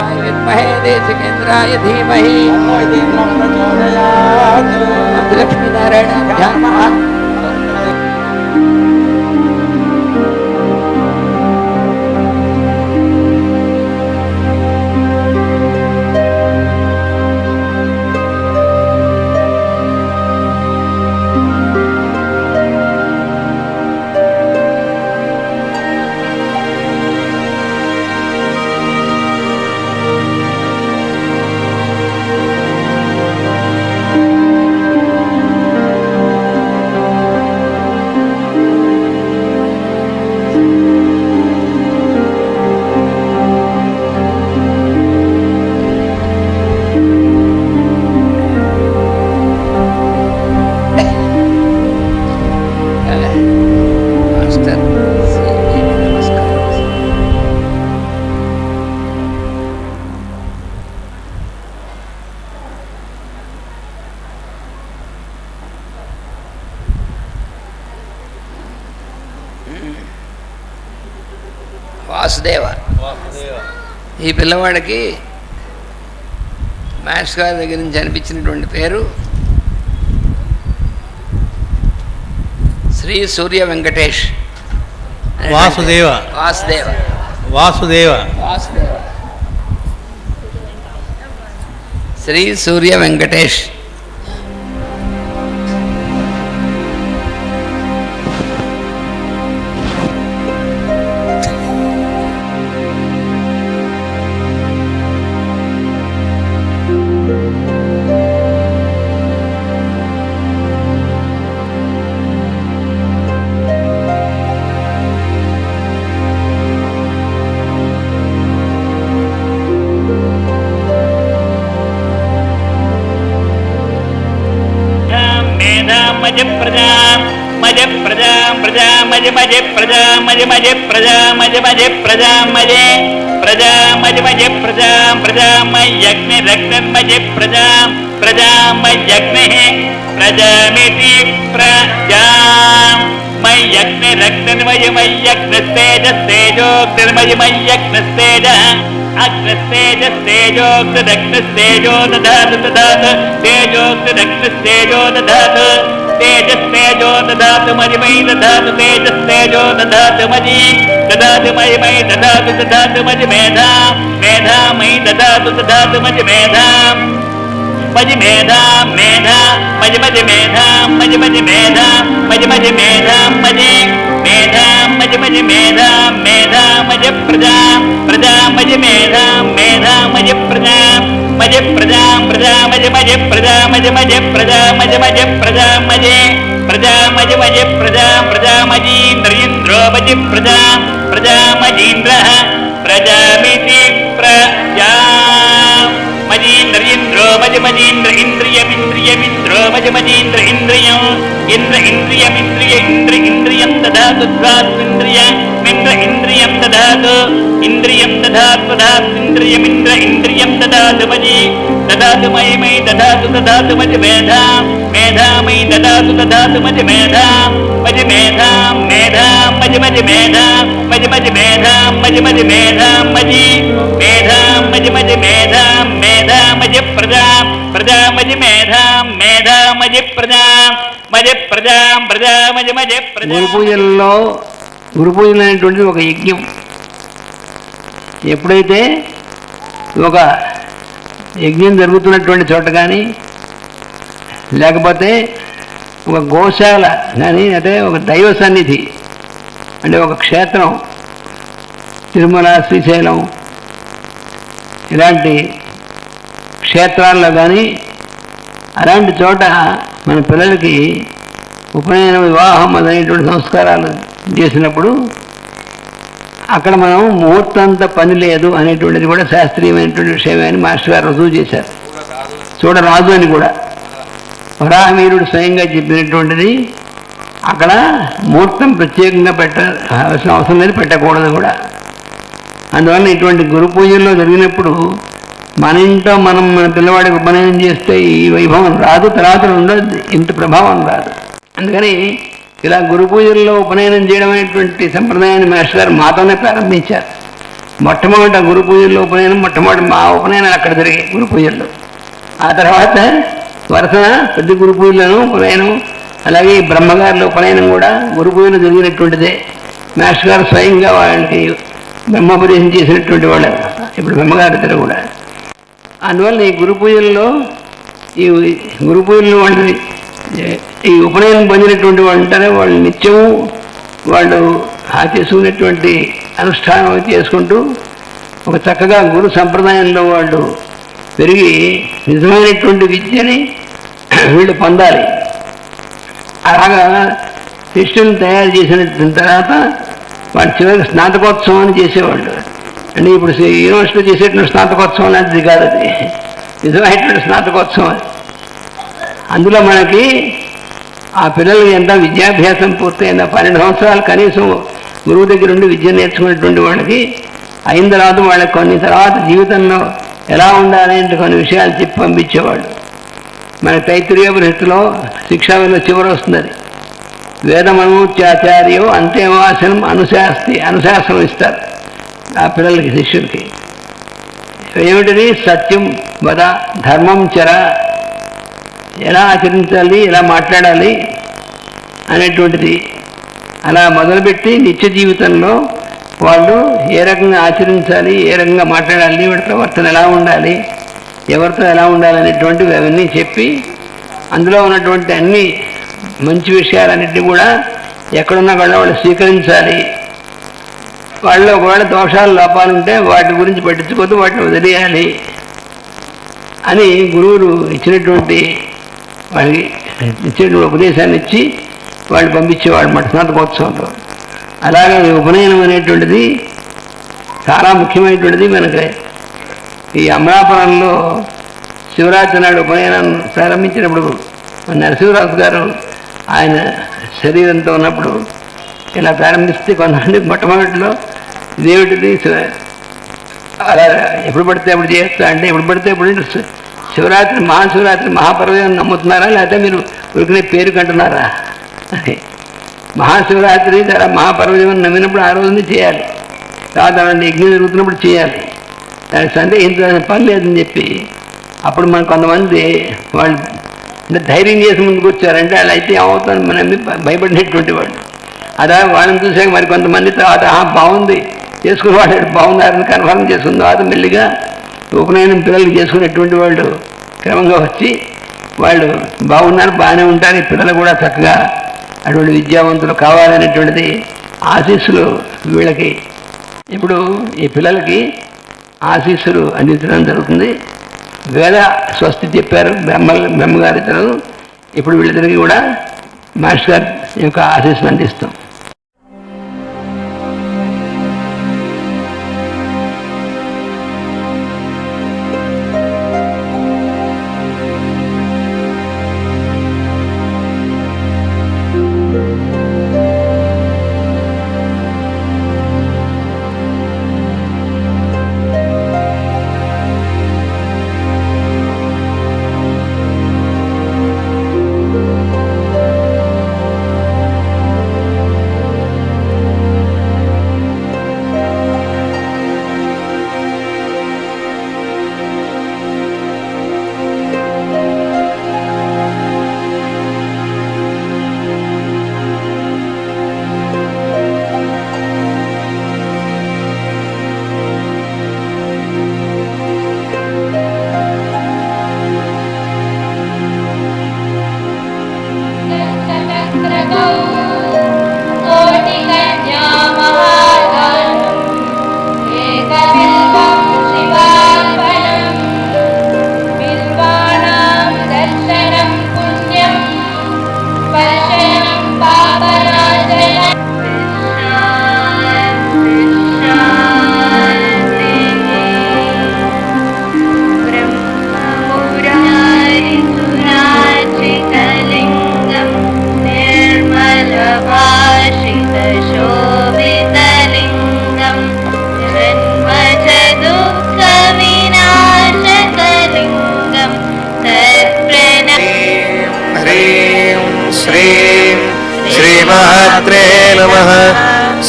विद्महे देशकेन्द्राय धीमहि। लक्ष्मीनारायणाभ्यां పిల్లవాడికి మాస్టర్ గారి దగ్గర నుంచి అనిపించినటువంటి పేరు శ్రీ సూర్య వెంకటేష్ వాసుదేవ. వాసుదేవ. వాసుదేవ. వాసుదేవ. శ్రీ సూర్య వెంకటేష్. ప్రజా మజ మజ ప్రజా మజ మజ ప్రజా మజ మజ ప్రజా మజే ప్రజా మజ మజ ప్రజా ప్రజా మయజ్ఞ రక్తం మజ ప్రజా ప్రజా మయజ్ఞ ప్రజామితి ప్రజా మయజ్ఞ రక్తమయ మయజ్ఞస్తేజస్తేజోగ్నిర్మయ మయజ్ఞస్తేజ అగ్నస్తేజస్తేజోగ్నిరగ్నస్తేజో దదాతు దదాతు తేజోగ్నిరగ్నస్తేజో దదాతు తేజస్తేజో దదాతు మజిమై దదాతు తేజస్తేజో దదాతు మజి దదాతు మజిమై దదాతు దదాతు మజి మేధా మేధామై దదాతు దదాతు మజి మేధా మజి మేధా మేధా మజి మజి మేధా మజి మజి మేధా మజి మజి మేధా మజి మేధా మజి మజి మేధా మేధా మజ ప్రజా ప్రజా మజి మేధా మేధా మజి ప్రజా మజ ప్రజా ప్రజా మజ మజ ప్రజా మజ మజ ప్రజా మజ మజ ప్రజా మజే ప్రజా మజ మజ ప్రజా ప్రజా మజీంద్రియంద్రో మజి ప్రజా ప్రజా మజీంద్ర ప్రజామితి ప్రజా మజీంద్రియంద్రో మజ మజీంద్ర ఇంద్రియమింద్రియమింద్రో మజ ఇంద్రియం ఇంద్ర ఇంద్రియమింద్రియ ఇంద్ర ఇంద్రియం దదాతు ధ్వాత్మింద్రియ మింద్ర ఇంద్రియం దదాతు ఇంద్రియం దదాతు దదాత్మింద్రియమింద్ర ఇంద్రియం దదాతు మజి దదాతు మయి మయి దదాతు దదాతు మజ మేధా మేధామయి దదాతు దదాతు మజ మేధా మజ మేధా మేధా మజ మజ మేధా మజ మజ మేధా మజ మజ మేధా మజి మేధా మజ మజ మేధా మేధా ప్రజా ప్రజా మేధాం మేధా మేధా ప్రజా మజ ప్రజా ప్రజా మజ మజ ప్రజా. గురు పూజల్లో గురు పూజ అనేటువంటిది ఒక యజ్ఞం. ఎప్పుడైతే ఒక యజ్ఞం జరుగుతున్నటువంటి చోట కానీ లేకపోతే ఒక గోశాల కానీ అంటే ఒక దైవ సన్నిధి అంటే ఒక క్షేత్రం తిరుమల శ్రీశైలం ఇలాంటి క్షేత్రాల్లో కానీ అలాంటి చోట మన పిల్లలకి ఉపనయన వివాహం అనేటువంటి సంస్కారాలు చేసినప్పుడు అక్కడ మనం ముహూర్తంత పని లేదు అనేటువంటిది కూడా శాస్త్రీయమైనటువంటి విషయమే అని మాస్టర్ గారు రుజువు చేశారు. చూడరాదు అని కూడా. వరాహమీరుడు స్వయంగా చెప్పినటువంటిది అక్కడ ముహూర్తం ప్రత్యేకంగా పెట్ట అవసరం లేదు పెట్టకూడదు కూడా. అందువల్ల ఇటువంటి గురు పూజల్లో జరిగినప్పుడు మన ఇంట్లో మనం మన పిల్లవాడికి ఉపనయనం చేస్తే ఈ వైభవం రాదు తర్వాత ఉండదు. ఇంత ప్రభావం రాదు. అందుకని ఇలా గురు పూజల్లో ఉపనయనం చేయడం అనేటువంటి సంప్రదాయాన్ని మాస్టర్ గారు మాతోనే ప్రారంభించారు. మొట్టమొదట గురు పూజల్లో ఉపనయనం మొట్టమొదటి మా ఉపనయనాలు అక్కడ జరిగాయి గురు పూజల్లో. ఆ తర్వాత వరుసన ప్రతి గురు పూజలను ఉపనయనం అలాగే బ్రహ్మగారుల ఉపనయనం కూడా గురు పూజలు జరిగినటువంటిదే. మాస్టర్ గారు స్వయంగా వాళ్ళకి బ్రహ్మోపదేశం చేసినటువంటి వాళ్ళు. ఇప్పుడు బ్రహ్మగారి ఇద్దరు కూడా. అందువల్ల ఈ గురు పూజల్లో ఈ గురు పూజలు వాళ్ళని ఈ ఉపనయనం పొందినటువంటి వాళ్ళు ఉంటారే వాళ్ళు నిత్యము వాళ్ళు ఆ చేసుకునేటువంటి అనుష్ఠానం చేసుకుంటూ ఒక చక్కగా గురు సంప్రదాయంలో వాళ్ళు పెరిగి నిజమైనటువంటి విద్యని వీళ్ళు పొందాలి. అలాగా శిష్యుని తయారు చేసిన తర్వాత వాళ్ళు చివరికి స్నాతకోత్సవాన్ని చేసేవాళ్ళు. అంటే ఇప్పుడు యూనివర్సిటీ చేసేటువంటి స్నాతకోత్సవం లాంటిది కాదు అది. నిజమైనటువంటి స్నాతకోత్సవం అది. అందులో మనకి ఆ పిల్లలకి ఎంత విద్యాభ్యాసం పూర్తయిందా పన్నెండు సంవత్సరాలు కనీసం గురువు దగ్గర ఉండి విద్య నేర్చుకునేటువంటి వాళ్ళకి అయిన తర్వాత వాళ్ళకి కొన్ని తర్వాత జీవితంలో ఎలా ఉండాలి అంటే కొన్ని విషయాలు చెప్పి పంపించేవాళ్ళు. మన తైత్రీయోపనిషత్తులో శిక్షావిలో చివరి వస్తుంది అది. అంతేవాసనం అనుశాస్తి అనుశాసనం ఇస్తారు. ఆ పిల్లలకి శిష్యులకి. ఏమిటిది? సత్యం వద ధర్మం చర. ఎలా ఆచరించాలి ఎలా మాట్లాడాలి అనేటువంటిది అలా మొదలుపెట్టి నిత్య జీవితంలో వాళ్ళు ఏ రకంగా ఆచరించాలి ఏ రకంగా మాట్లాడాలి వాడి ప్రవర్తన ఎలా ఉండాలి ఎవరితో ఎలా ఉండాలి అనేటువంటివి అవన్నీ చెప్పి అందులో ఉన్నటువంటి అన్ని మంచి విషయాలన్నింటినీ కూడా ఎక్కడున్నా కూడా వాళ్ళు స్వీకరించాలి. వాళ్ళు ఒకవేళ దోషాలు లోపాలు ఉంటే వాటి గురించి పట్టించుకోవద్దు వాటిని వదిలేయాలి అని గురువులు ఇచ్చినటువంటి వాళ్ళకి ఇచ్చినటువంటి ఉపదేశాన్ని ఇచ్చి వాళ్ళు పంపించేవాళ్ళు మాట స్నాతకోత్సవంలో అలాగే ఉపనయనం అనేటువంటిది చాలా ముఖ్యమైనటువంటిది మనకి. ఈ అమలాపురంలో శివరాత్రి నాడు ఉపనయనం ప్రారంభించినప్పుడు నరసింహరాజు గారు ఆయన శరీరంతో ఉన్నప్పుడు ఇలా ప్రారంభిస్తే కొంతమంది మొట్టమొదటిలో ఇదేమిటిది అలా ఎప్పుడు పడితే అప్పుడు చేస్తా అంటే ఎప్పుడు పడితే ఇప్పుడు శివరాత్రి మహాశివరాత్రి మహాపర్వం నమ్ముతున్నారా? లేకపోతే మీరు ఉరికినే పేరు కంటున్నారా? అని మహాశివరాత్రి చాలా మహాపర్వదినం నమ్మినప్పుడు ఆ రోజునే చేయాలి. సాధారణ యజ్ఞం జరుగుతున్నప్పుడు చేయాలి. దానికి సందేహించాల్సిన పని లేదని చెప్పి. అప్పుడు మన కొంతమంది వాళ్ళు అంటే ధైర్యం చేసి ముందుకు వచ్చారంటే అలా అయితే ఏమవుతుంది మనం భయపడినటువంటి వాళ్ళు. అలా వాళ్ళని చూసాక మరి కొంతమంది తర్వాత బాగుంది. చేసుకుని వాళ్ళు బాగున్నారని కన్ఫర్మ్ చేసుకున్న తర్వాత మెల్లిగా ఉపనయనం పిల్లలు చేసుకునేటువంటి వాళ్ళు క్రమంగా వచ్చి వాళ్ళు బాగున్నారు బాగానే ఉంటారు. ఈ పిల్లలు కూడా చక్కగా అటువంటి విద్యావంతులు కావాలనేటువంటిది ఆశీస్సులు వీళ్ళకి. ఇప్పుడు ఈ పిల్లలకి ఆశీస్సులు అందించడం జరుగుతుంది. వేద స్వస్తి చెప్పారు బ్రహ్మ బ్రహ్మగారి ఇతరు ఇప్పుడు వీళ్ళిద్దరికి కూడా మాస్టర్ గారి యొక్క ఆశీస్సులు అందిస్తాం.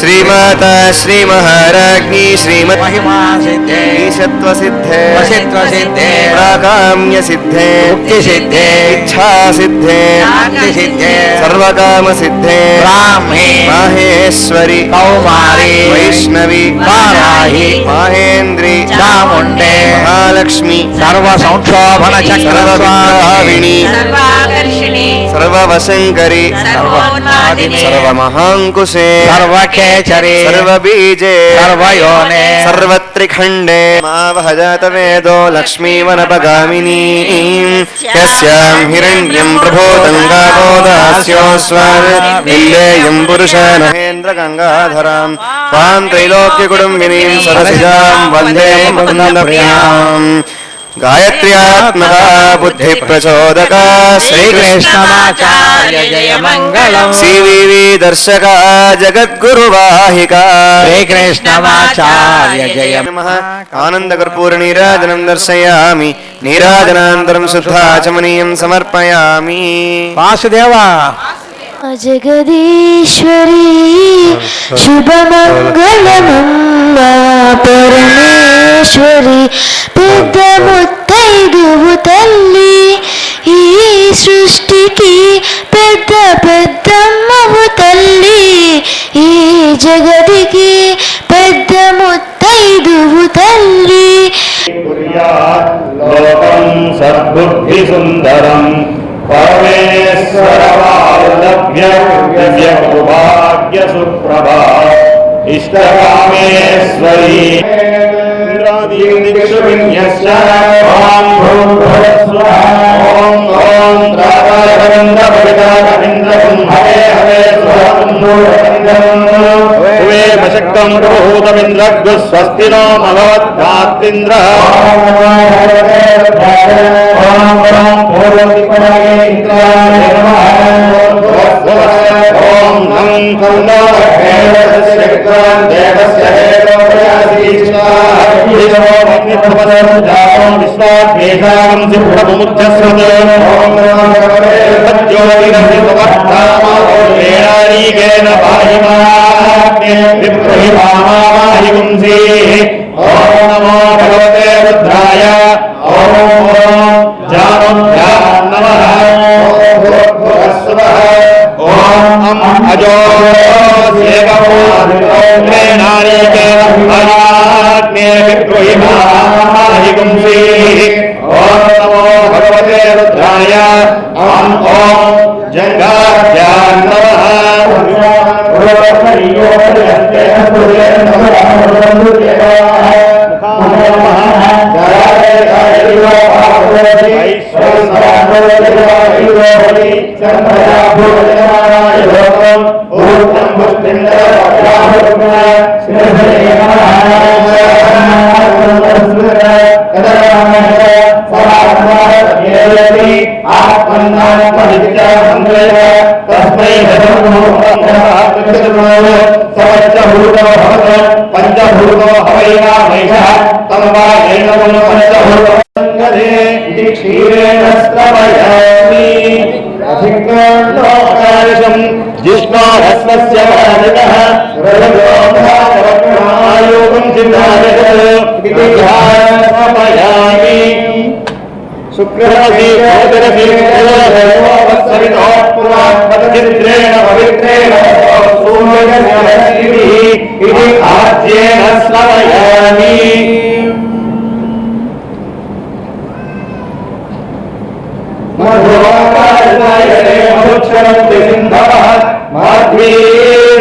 శ్రీమాత శ్రీ మహారాజ్ఞి శ్రీమతి మహిమా సిద్ధే ఈశత్వ సిద్ధే వసిత్వ సిద్ధే ప్రాకామ్య సిద్ధే ముక్తి సిద్ధే ఇచ్ఛా సిద్ధే శాంతి సిద్ధే సర్వకామ సిద్ధే బ్రాహ్మీ మాహేశ్వరి కౌమారి వైష్ణవి వారాహి మాహేంద్రి చాముండే మహాలక్ష్మి సర్వ సంక్షోభన చక్రస్వామిని సర్వవిగ్రహావిణి సర్వాకర్షిణి సర్వవశంకరి సర్వోన్మాదిని సర్వమహాంకుశే సర్వఖేచరి సర్వబీజే సర్వయోనే సర్వత్రిఖండే మావహజాత వేదో లక్ష్మీవనపగామినీ యస్యాం హిరణ్యం ప్రభూతం గావోదాస్యోస్వాన్ విల్లేయం పురుష మహేంద్ర గంగాధరాం త్వాం త్రైలోక్యకుడుంబినీం సరసిజాం వందే ముకుందప్రియాం గాయత్ర్యాత్మకా బుద్ధి ప్రచోదకా శ్రీకృష్ణమాచార్య జయ మంగళం సివివి దర్శక జగద్గురువాహికా శ్రీకృష్ణమాచార్య జయ నమః ఆనందకర్పూర సృష్టికి పెద్ద పెద్దమ్మవు తల్లి. ఈ జగదికి పెద్ద ముత్తైదువు తల్లి. లోకం సద్బుద్ధి సుందరం పరమేశ్వర సుప్రభా ఇష్టకామేశ్వరీ. త్రాకారవింద పరికారవింద కుంభవే హవే స్వహే మశక్తం ప్రభూతమింద్రగ్గు స్వస్తి నో మభవద్ధాత్రింద్ర ఓం నం విశ్వాత్మేషాం విప్రహిమామాహిగుంసీ ఓం నమో భగవతే రుద్రాయ ఓం ఓం జానుభ్యాం నమః ఓం భూర్భువస్సువః ఓం అం అజో సేవమోమే నారీకేణాగ్నే విప్రహిమామాహిగుంసీ ఓం पंचभूतो भवत पंचभूतो हवैना मेघः तम वा येन पंचभूतो सङ्गदे इति क्षीरेण स्त्रवयामि अधिकाण्डोकारिशम् जिष्णोरस्वस्य भारतः रजोधा शुक्रसी गोदरसी सवितो पुरात्मचित्रेण पवित्रेण सूर्यगणश्रीभिः इति आज्येन स्मयामि मध्वाकाशयने मुच्छरन्ति सिन्धवः माध्वी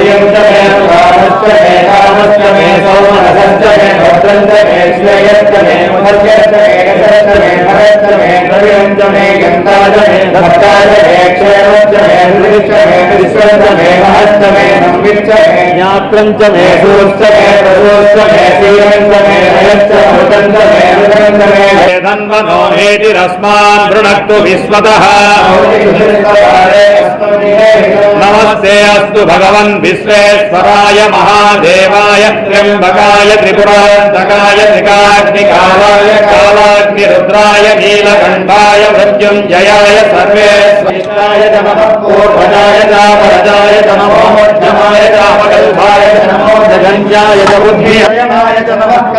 प्रियं च मे प्राणश्च मे कामश्च मे सौमनसश्च मे भद्रञ्च मे श्रेयश्च मे मधर्यश्च मे यशश्च मे भरश्च मे द्रव्यं च मे गन्ताय मे भक्ताय मे क्षेमश्च मे हृदिश्च मे विश्वश्च मे महश्च मे संविच्च मे ज्ञात्रं च मे सूश्च मे प्रसूश्च मे श्रीरञ्च मे हयश्च मृतं च मे हृदं च मे वेदन्वनो हेतिरस्मान् वृणक्तु विश्वतः नमस्ते अस्तु भगवन् विश्वेश्वराय महादेवाय त्र्यम्बकाय त्रिपुरान्तकाय त्रिकाग्निकालाय रुद्राय नीलकण्ठाय मृत्युञ्जयाय सर्वेष्टाय नमः पूर्वजाय चावरजाय नमोमध्यमाय नमो जगञ्जाय च बुद्धियमाय च नमः च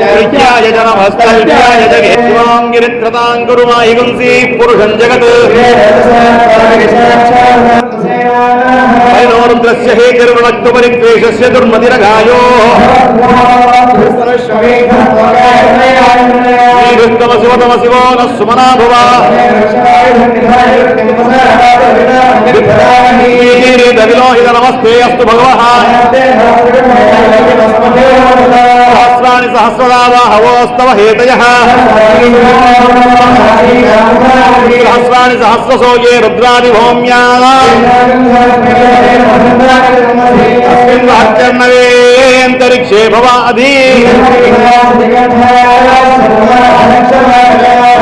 च विद्याय च नमस्तल्भ्याय च पुरुषम् जगत्। वैनोरुद्रस्य हे निर्वणक्तु परिक्लेशस्य दुर्मतिरगायो श्रीरुत्तम शिवतम शिवो नः सुमना भुव विलोहित नमस्ते अस्तु भगवः सहस्राणि सहस्रदा हवोस्तव हेतयः सहस्राणि सहस्रसो ये रुद्रादिभौम्या अस्मिन् वाच्यर्णवेऽन्तरिक्षे भवाधि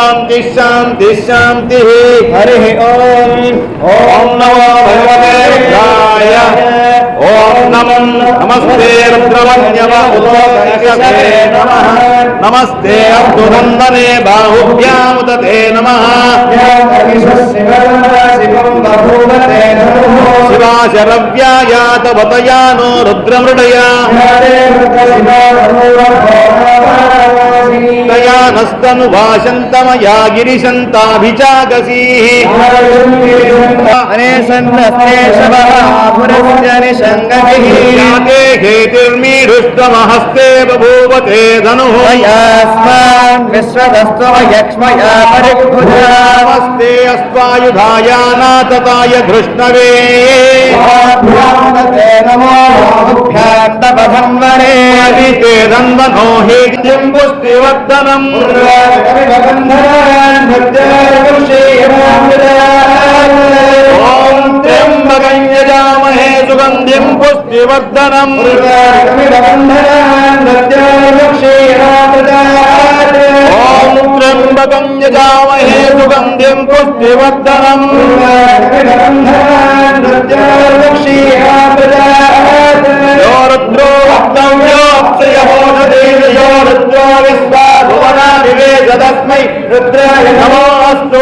శాంతి శాంతి శాంతి హరి ఓం ఓం నమో భగవతే రుద్రాయ ఓం నమం నమస్తే రుద్రవన్యవ ఉదోదయకసే నమః నమస్తే అబ్దునందనే బాహుభ్యాముదతే నమః శివాశరవ్యాయాతవతయానో రుద్రమృడయా तया नस्तनुभाषन्तमया गिरिशन्ताभिचाकसीः अने सन्नस्ते शवः निषङ्गतिः याते हेतिर्मीढुष्टमहस्ते बभूवते धनुः यास्मान् विश्वदस्त्वमयक्ष्मया परिभुजामस्ते अस्त्वायुधायानातताय धृष्णवे नमो भ्यान्तपधन्वरे ते नन्दनो సాన్నిధ్యం పుష్టివర్ధనం ఓం త్ర్యంబకంజామహే సుగంధిం పుష్టివర్ధనం ఓం త్ర్యంబకం యజామహే సుగంధిం పుష్టివర్ధనం रुद्राय नमोऽस्तु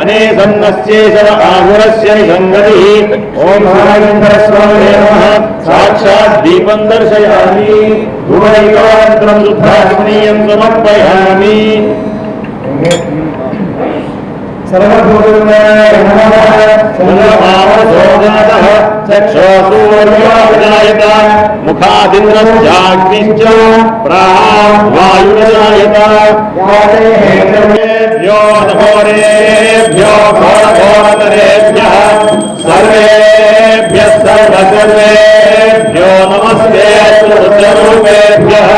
अने सन्नस्येषव आहुरस्य निसङ्गतिः ॐ महागन्धरस्वामे नमः साक्षात् दीपं दर्शयामि धूमैकान्त्रं शुद्धाग्नीयं समर्पयामि चक्षोसूर्योजात मुखादिन्द्रश्चाग्निश्च प्राग्वायुजायत वातेभ्यो घोरेभ्यो घोरघोरतरेभ्यः सर्वेभ्यः सर्वसर्वेभ्यो नमस्ते स्वरूपेभ्यः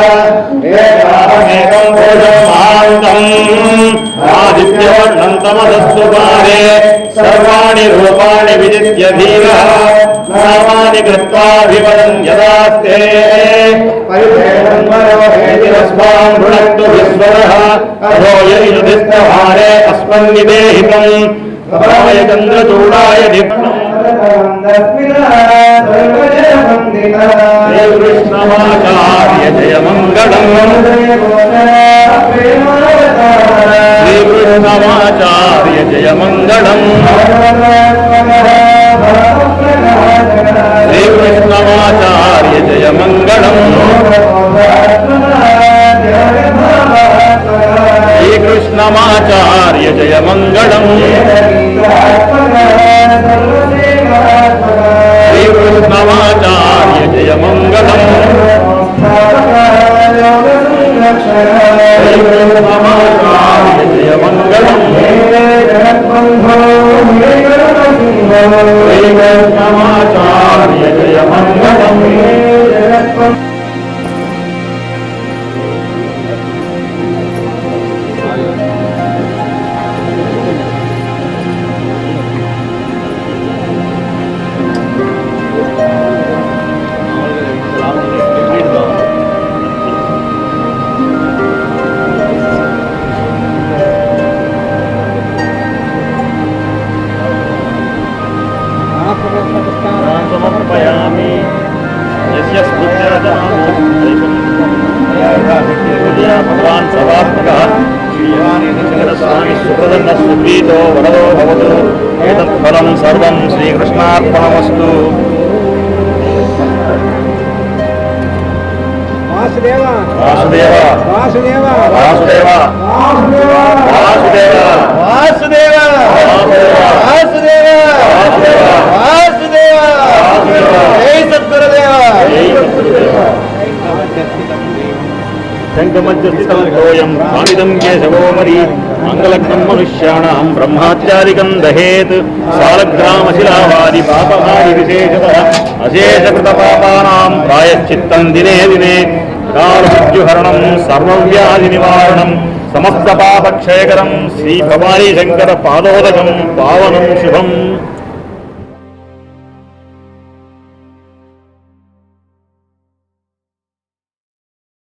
आदित्यवर्णं तमदस्वपारे सर्वाणि रूपाणि विजित्य धीरः नामानि कृत्वाभिवदन् यदास्ते परिभेदन्वरोहेतिरस्मान् भुनक्तु विश्वरः अधो यदिनुधिष्ठभारे अस्मन्निदेहितम् कपाय चन्द्रचूडाय दिप्नम् श्रीकृष्णमाचार्य जय मङ्गलम् శ్రీకృష్ణమాచార్య జయమంగళం శ్రీకృష్ణమాచార్య జయమంగళం శ్రీకృష్ణమాచార్య జయమంగళం శ్రీకృష్ణమాచార్య జయమంగళం मंगल हे रत्म వాసుదేవ వాసుదేవ వాసుదేవ వాసుదేవ వాసుదేవ వాసుదేవ వాసుదేవ వాసుదేవ వాసుదేవ జై సద్గురుదేవ శంఖమజ్జోయం స్వామిదం బ్రహ్మాచారికం దహేత్ సాలగ్రామశిలావాది పాపహారి విశేషత అశేషకృత పాపానాం ప్రాయశ్చిత్తం దినే దినే దారుహరణం సర్వవ్యాధి నివారణం సమస్త పాపక్షయకరం శ్రీ భవానీ శంకర పాదోదకం పావనం శుభం.